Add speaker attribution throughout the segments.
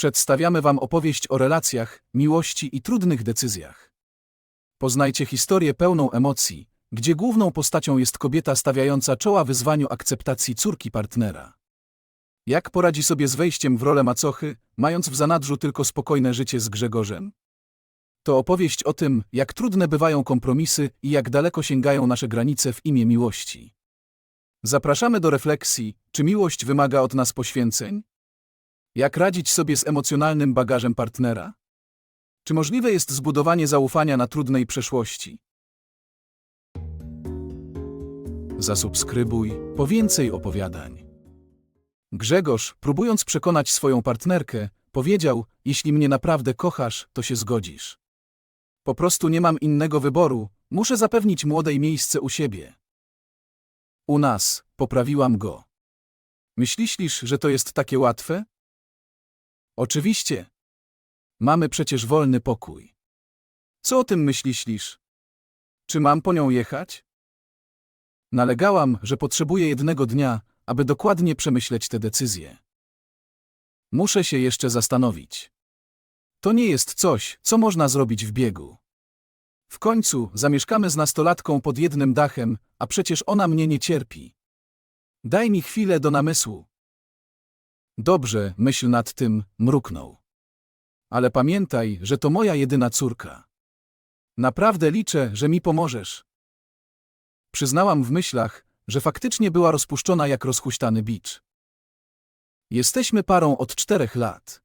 Speaker 1: Przedstawiamy Wam opowieść o relacjach, miłości i trudnych decyzjach. Poznajcie historię pełną emocji, gdzie główną postacią jest kobieta stawiająca czoła wyzwaniu akceptacji córki partnera. Jak poradzi sobie z wejściem w rolę macochy, mając w zanadrzu tylko spokojne życie z Grzegorzem? To opowieść o tym, jak trudne bywają kompromisy i jak daleko sięgają nasze granice w imię miłości. Zapraszamy do refleksji, czy miłość wymaga od nas poświęceń? Jak radzić sobie z emocjonalnym bagażem partnera? Czy możliwe jest zbudowanie zaufania na trudnej przeszłości? Zasubskrybuj po więcej opowiadań. Grzegorz, próbując przekonać swoją partnerkę, powiedział: Jeśli mnie naprawdę kochasz, to się zgodzisz. Po prostu nie mam innego wyboru, muszę zapewnić młodej miejsce u siebie. U nas, poprawiłam go. Myślisz, że to jest takie łatwe? Oczywiście. Mamy przecież wolny pokój. Co o tym myślisz? Czy mam po nią jechać? Nalegałam, że potrzebuję jednego dnia, aby dokładnie przemyśleć te decyzje. Muszę się jeszcze zastanowić. To nie jest coś, co można zrobić w biegu. W końcu zamieszkamy z nastolatką pod jednym dachem, a przecież ona mnie nie cierpi. Daj mi chwilę do namysłu. Dobrze, myśl nad tym, mruknął. Ale pamiętaj, że to moja jedyna córka. Naprawdę liczę, że mi pomożesz. Przyznałam w myślach, że faktycznie była rozpuszczona jak rozhuśtany bicz. Jesteśmy parą od czterech lat.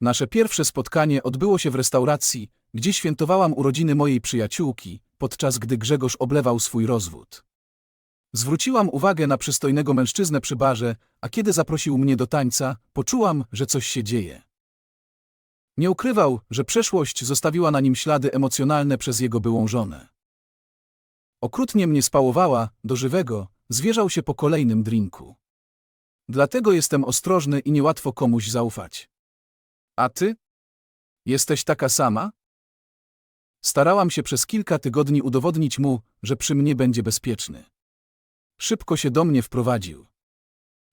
Speaker 1: Nasze pierwsze spotkanie odbyło się w restauracji, gdzie świętowałam urodziny mojej przyjaciółki, podczas gdy Grzegorz oblewał swój rozwód. Zwróciłam uwagę na przystojnego mężczyznę przy barze, a kiedy zaprosił mnie do tańca, poczułam, że coś się dzieje. Nie ukrywał, że przeszłość zostawiła na nim ślady emocjonalne przez jego byłą żonę. Okrutnie mnie spałowała, do żywego, zwierzał się po kolejnym drinku. Dlatego jestem ostrożny i niełatwo komuś zaufać. A ty? Jesteś taka sama? Starałam się przez kilka tygodni udowodnić mu, że przy mnie będzie bezpieczny. Szybko się do mnie wprowadził.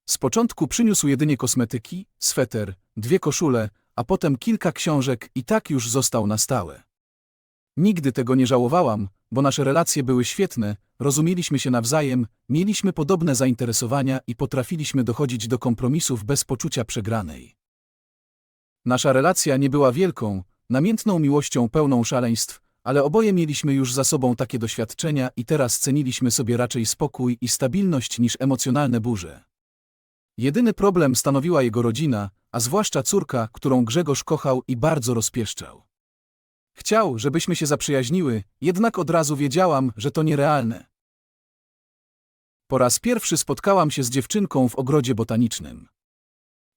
Speaker 1: Z początku przyniósł jedynie kosmetyki, sweter, dwie koszule, a potem kilka książek i tak już został na stałe. Nigdy tego nie żałowałam, bo nasze relacje były świetne, rozumieliśmy się nawzajem, mieliśmy podobne zainteresowania i potrafiliśmy dochodzić do kompromisów bez poczucia przegranej. Nasza relacja nie była wielką, namiętną miłością pełną szaleństw, ale oboje mieliśmy już za sobą takie doświadczenia i teraz ceniliśmy sobie raczej spokój i stabilność niż emocjonalne burze. Jedyny problem stanowiła jego rodzina, a zwłaszcza córka, którą Grzegorz kochał i bardzo rozpieszczał. Chciał, żebyśmy się zaprzyjaźniły, jednak od razu wiedziałam, że to nierealne. Po raz pierwszy spotkałam się z dziewczynką w ogrodzie botanicznym.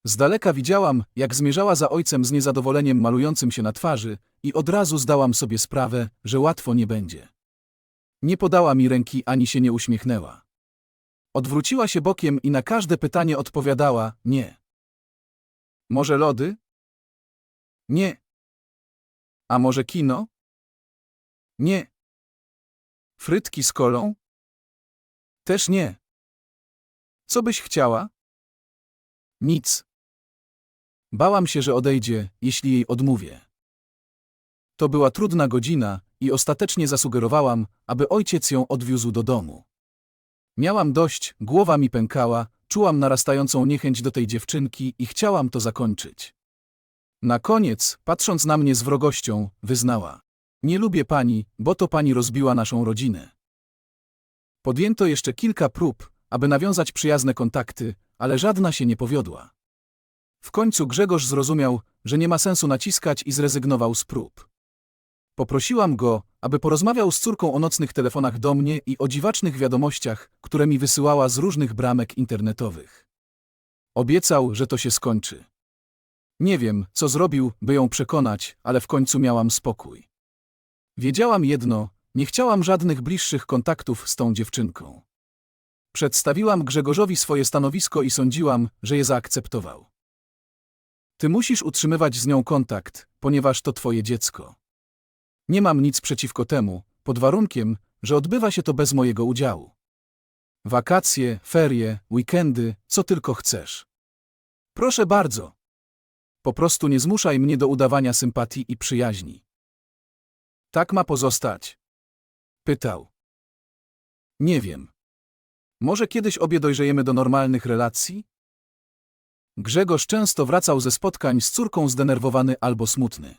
Speaker 1: Z daleka widziałam, jak zmierzała za ojcem z niezadowoleniem malującym się na twarzy i od razu zdałam sobie sprawę, że łatwo nie będzie. Nie podała mi ręki ani się nie uśmiechnęła. Odwróciła się bokiem i na każde pytanie odpowiadała nie. Może lody? Nie. A może kino? Nie. Frytki z kolą? Też nie. Co byś chciała? Nic. Bałam się, że odejdzie, jeśli jej odmówię. To była trudna godzina i ostatecznie zasugerowałam, aby ojciec ją odwiózł do domu. Miałam dość, głowa mi pękała, czułam narastającą niechęć do tej dziewczynki i chciałam to zakończyć. Na koniec, patrząc na mnie z wrogością, wyznała: Nie lubię pani, bo to pani rozbiła naszą rodzinę. Podjęto jeszcze kilka prób, aby nawiązać przyjazne kontakty, ale żadna się nie powiodła. W końcu Grzegorz zrozumiał, że nie ma sensu naciskać i zrezygnował z prób. Poprosiłam go, aby porozmawiał z córką o nocnych telefonach do mnie i o dziwacznych wiadomościach, które mi wysyłała z różnych bramek internetowych. Obiecał, że to się skończy. Nie wiem, co zrobił, by ją przekonać, ale w końcu miałam spokój. Wiedziałam jedno, nie chciałam żadnych bliższych kontaktów z tą dziewczynką. Przedstawiłam Grzegorzowi swoje stanowisko i sądziłam, że je zaakceptował. Ty musisz utrzymywać z nią kontakt, ponieważ to twoje dziecko. Nie mam nic przeciwko temu, pod warunkiem, że odbywa się to bez mojego udziału. Wakacje, ferie, weekendy, co tylko chcesz. Proszę bardzo. Po prostu nie zmuszaj mnie do udawania sympatii i przyjaźni. Tak ma pozostać? Pytał. Nie wiem. Może kiedyś obie dojrzejemy do normalnych relacji? Grzegorz często wracał ze spotkań z córką zdenerwowany albo smutny.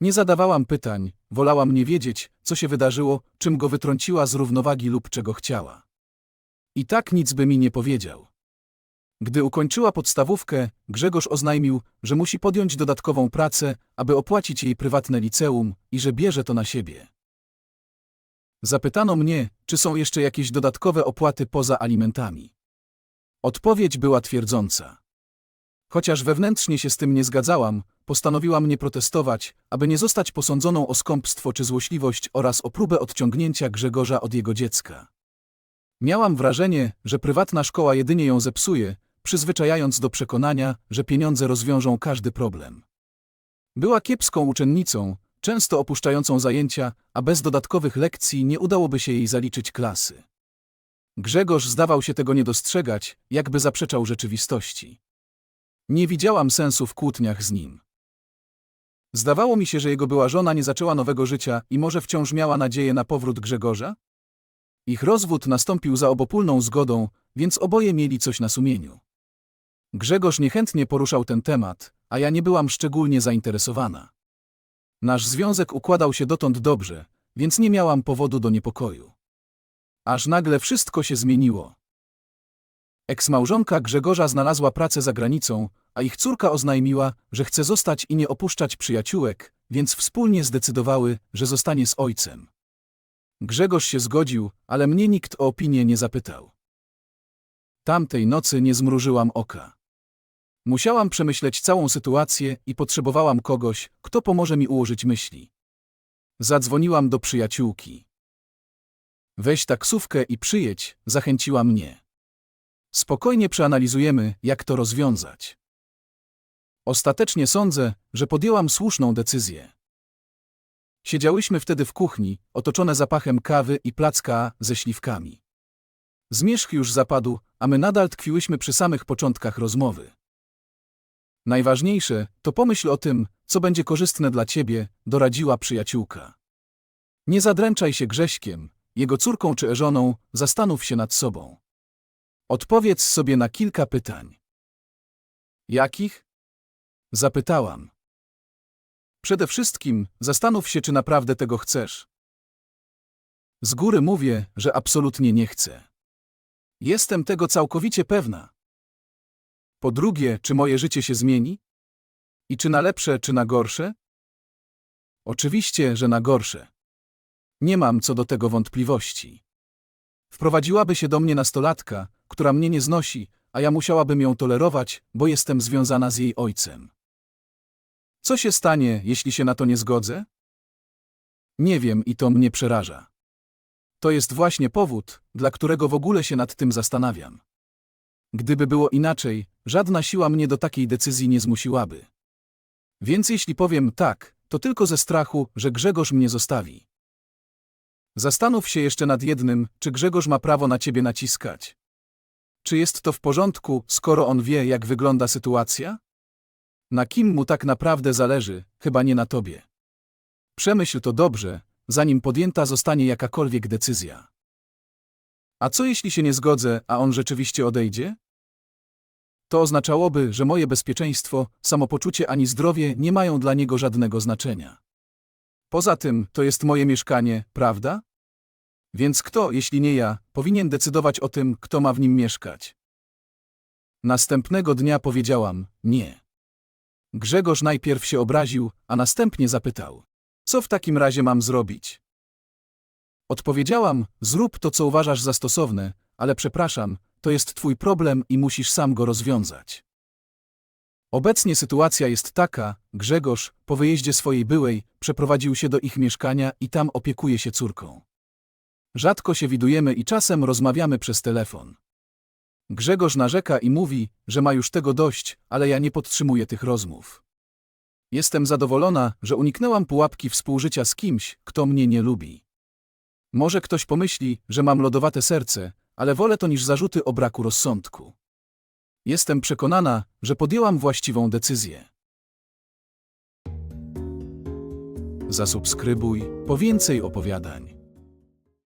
Speaker 1: Nie zadawałam pytań, wolałam nie wiedzieć, co się wydarzyło, czym go wytrąciła z równowagi lub czego chciała. I tak nic by mi nie powiedział. Gdy ukończyła podstawówkę, Grzegorz oznajmił, że musi podjąć dodatkową pracę, aby opłacić jej prywatne liceum i że bierze to na siebie. Zapytano mnie, czy są jeszcze jakieś dodatkowe opłaty poza alimentami. Odpowiedź była twierdząca. Chociaż wewnętrznie się z tym nie zgadzałam, postanowiłam nie protestować, aby nie zostać posądzoną o skąpstwo czy złośliwość oraz o próbę odciągnięcia Grzegorza od jego dziecka. Miałam wrażenie, że prywatna szkoła jedynie ją zepsuje, przyzwyczajając do przekonania, że pieniądze rozwiążą każdy problem. Była kiepską uczennicą, często opuszczającą zajęcia, a bez dodatkowych lekcji nie udałoby się jej zaliczyć klasy. Grzegorz zdawał się tego nie dostrzegać, jakby zaprzeczał rzeczywistości. Nie widziałam sensu w kłótniach z nim. Zdawało mi się, że jego była żona nie zaczęła nowego życia i może wciąż miała nadzieję na powrót Grzegorza? Ich rozwód nastąpił za obopólną zgodą, więc oboje mieli coś na sumieniu. Grzegorz niechętnie poruszał ten temat, a ja nie byłam szczególnie zainteresowana. Nasz związek układał się dotąd dobrze, więc nie miałam powodu do niepokoju. Aż nagle wszystko się zmieniło. Eksmałżonka Grzegorza znalazła pracę za granicą, a ich córka oznajmiła, że chce zostać i nie opuszczać przyjaciółek, więc wspólnie zdecydowały, że zostanie z ojcem. Grzegorz się zgodził, ale mnie nikt o opinię nie zapytał. Tamtej nocy nie zmrużyłam oka. Musiałam przemyśleć całą sytuację i potrzebowałam kogoś, kto pomoże mi ułożyć myśli. Zadzwoniłam do przyjaciółki. Weź taksówkę i przyjedź, zachęciła mnie. Spokojnie przeanalizujemy, jak to rozwiązać. Ostatecznie sądzę, że podjęłam słuszną decyzję. Siedziałyśmy wtedy w kuchni, otoczone zapachem kawy i placka ze śliwkami. Zmierzch już zapadł, a my nadal tkwiłyśmy przy samych początkach rozmowy. Najważniejsze to pomyśl o tym, co będzie korzystne dla ciebie, doradziła przyjaciółka. Nie zadręczaj się Grześkiem, jego córką czy żoną, zastanów się nad sobą. Odpowiedz sobie na kilka pytań. Jakich? Zapytałam. Przede wszystkim zastanów się, czy naprawdę tego chcesz. Z góry mówię, że absolutnie nie chcę. Jestem tego całkowicie pewna. Po drugie, czy moje życie się zmieni? I czy na lepsze, czy na gorsze? Oczywiście, że na gorsze. Nie mam co do tego wątpliwości. Wprowadziłaby się do mnie nastolatka, która mnie nie znosi, a ja musiałabym ją tolerować, bo jestem związana z jej ojcem. Co się stanie, jeśli się na to nie zgodzę? Nie wiem i to mnie przeraża. To jest właśnie powód, dla którego w ogóle się nad tym zastanawiam. Gdyby było inaczej, żadna siła mnie do takiej decyzji nie zmusiłaby. Więc jeśli powiem tak, to tylko ze strachu, że Grzegorz mnie zostawi. Zastanów się jeszcze nad jednym, czy Grzegorz ma prawo na ciebie naciskać. Czy jest to w porządku, skoro on wie, jak wygląda sytuacja? Na kim mu tak naprawdę zależy, chyba nie na tobie. Przemyśl to dobrze, zanim podjęta zostanie jakakolwiek decyzja. A co jeśli się nie zgodzę, a on rzeczywiście odejdzie? To oznaczałoby, że moje bezpieczeństwo, samopoczucie ani zdrowie nie mają dla niego żadnego znaczenia. Poza tym, to jest moje mieszkanie, prawda? Więc kto, jeśli nie ja, powinien decydować o tym, kto ma w nim mieszkać? Następnego dnia powiedziałam nie. Grzegorz najpierw się obraził, a następnie zapytał: Co w takim razie mam zrobić? Odpowiedziałam: Zrób to, co uważasz za stosowne, ale przepraszam, to jest twój problem i musisz sam go rozwiązać. Obecnie sytuacja jest taka: Grzegorz, po wyjeździe swojej byłej, przeprowadził się do ich mieszkania i tam opiekuje się córką. Rzadko się widujemy i czasem rozmawiamy przez telefon. Grzegorz narzeka i mówi, że ma już tego dość, ale ja nie podtrzymuję tych rozmów. Jestem zadowolona, że uniknęłam pułapki współżycia z kimś, kto mnie nie lubi. Może ktoś pomyśli, że mam lodowate serce, ale wolę to niż zarzuty o braku rozsądku. Jestem przekonana, że podjęłam właściwą decyzję. Zasubskrybuj po więcej opowiadań.